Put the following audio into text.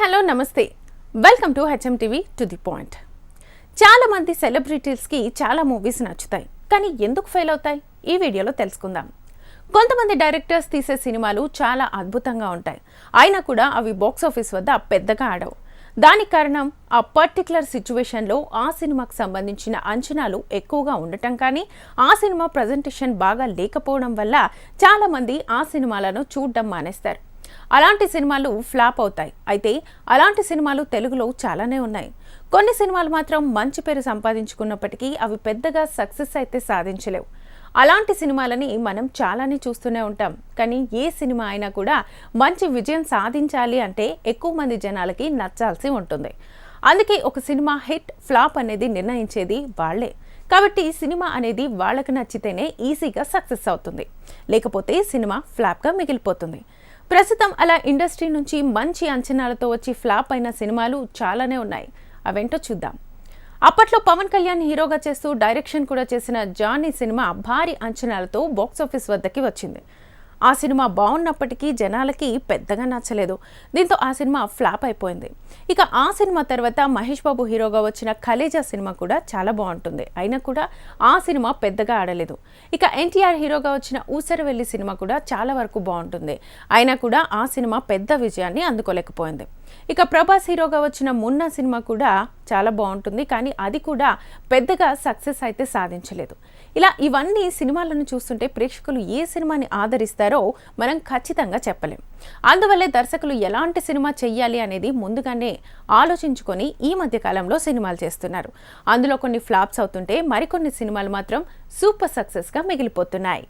Hello namaste. Welcome to HM TV to the point చాలామంది సెలబ్రిటీస్కి చాలా మూవీస్ నచ్చుతాయి కానీ ఎందుకు ఫెయిల్ అవుతాయి? ఈ వీడియోలో తెలుసుకుందాం. కొంతమంది డైరెక్టర్స్ తీసే సినిమాలు చాలా అద్భుతంగా ఉంటాయి. అయినా కూడా అవి బాక్స్ ఆఫీస్ వద్ద పెద్దగా ఆడవు. దానికి కారణం ఆ పర్టికులర్ సిచ్యువేషన్లో ఆ సినిమాకు సంబంధించిన అంచనాలు ఎక్కువగా ఉండటం కానీ ఆ సినిమా ప్రజెంటేషన్ బాగా లేకపోవడం వల్ల చాలామంది ఆ సినిమాలను చూడడం మానేస్తారు. అలాంటి సినిమాలు ఫ్లాప్ అవుతాయి. అయితే అలాంటి సినిమాలు తెలుగులో చాలానే ఉన్నాయి. కొన్ని సినిమాలు మాత్రం మంచి పేరు సంపాదించుకున్నప్పటికీ అవి పెద్దగా సక్సెస్ అయితే సాధించలేవు. అలాంటి సినిమాలని మనం చాలానే చూస్తూనే ఉంటాం. కానీ ఏ సినిమా అయినా కూడా మంచి విజయం సాధించాలి అంటే ఎక్కువ మంది జనాలకి నచ్చాల్సి ఉంటుంది. అందుకే ఒక సినిమా హిట్ ఫ్లాప్ అనేది నిర్ణయించేది వాళ్ళే. కాబట్టి సినిమా అనేది వాళ్ళకి నచ్చితేనే ఈజీగా సక్సెస్ అవుతుంది. లేకపోతే సినిమా ఫ్లాప్గా మిగిలిపోతుంది. ప్రస్తుతం అలా ఇండస్ట్రీ నుంచి మంచి అంచనాలతో వచ్చి ఫ్లాప్ అయిన సినిమాలు చాలానే ఉన్నాయి. అవేంటో చూద్దాం. అప్పట్లో పవన్ కళ్యాణ్ హీరోగా చేస్తూ డైరెక్షన్ కూడా చేసిన జానీ సినిమా భారీ అంచనాలతో బాక్స్ ఆఫీస్ వద్దకి వచ్చింది. ఆ సినిమా బాగున్నప్పటికీ జనాలకి పెద్దగా నచ్చలేదు. దీంతో ఆ సినిమా ఫ్లాప్ అయిపోయింది. ఇక ఆ సినిమా తర్వాత మహేష్ బాబు హీరోగా వచ్చిన ఖలేజా సినిమా కూడా చాలా బాగుంటుంది. అయినా కూడా ఆ సినిమా పెద్దగా ఆడలేదు. ఇక ఎన్టీఆర్ హీరోగా వచ్చిన ఊసరవెల్లి సినిమా కూడా చాలా వరకు బాగుంటుంది. అయినా కూడా ఆ సినిమా పెద్ద విజయాన్ని అందుకోలేకపోయింది. ఇక ప్రభాస్ హీరోగా వచ్చిన మున్నా సినిమా కూడా చాలా బాగుంటుంది కానీ అది కూడా పెద్దగా సక్సెస్ అయితే సాధించలేదు. ఇలా ఇవన్నీ సినిమాలను చూస్తుంటే ప్రేక్షకులు ఏ సినిమాని ఆదరిస్తారో మనం ఖచ్చితంగా చెప్పలేం. అందువల్లే దర్శకులు ఎలాంటి సినిమా చెయ్యాలి అనేది ముందుగానే ఆలోచించుకొని ఈ మధ్యకాలంలో సినిమాలు చేస్తున్నారు. అందులో కొన్ని ఫ్లాప్స్ అవుతుంటే మరికొన్ని సినిమాలు మాత్రం సూపర్ సక్సెస్గా మిగిలిపోతున్నాయి.